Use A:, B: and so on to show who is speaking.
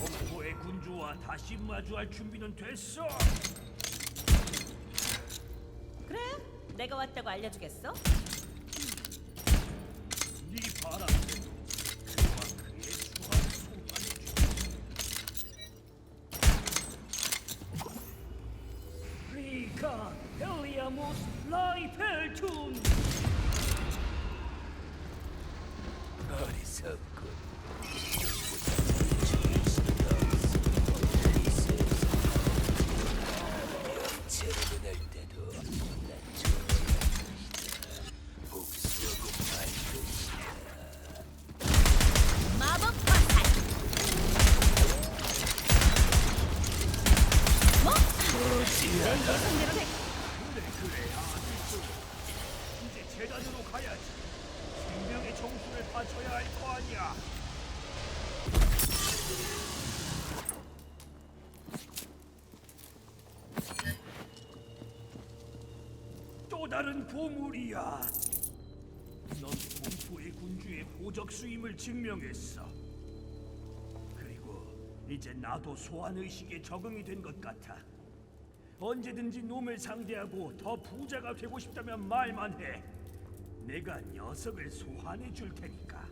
A: 공포의 군주와 다시 마주할 준비는 됐어.
B: 그래? 내가 왔다고 알려주겠어?
A: 네 바람대로 그와 그의 수하를 소환해줘. 리카 헬리아모스 라이펠툰
C: 어리석군.
B: 내 예상대로 됐.
A: 그래 그래 아들도 이제 재단으로 가야지 생명의 정수를 바쳐야 할 거 아니야 또 다른 보물이야 넌 공포의 군주의 보적 수임을 증명했어 그리고 이제 나도 소환 의식에 적응이 된 것 같아 언제든지 놈을 상대하고 더 부자가 되고 싶다면 말만 해. 내가 녀석을 소환해 줄 테니까.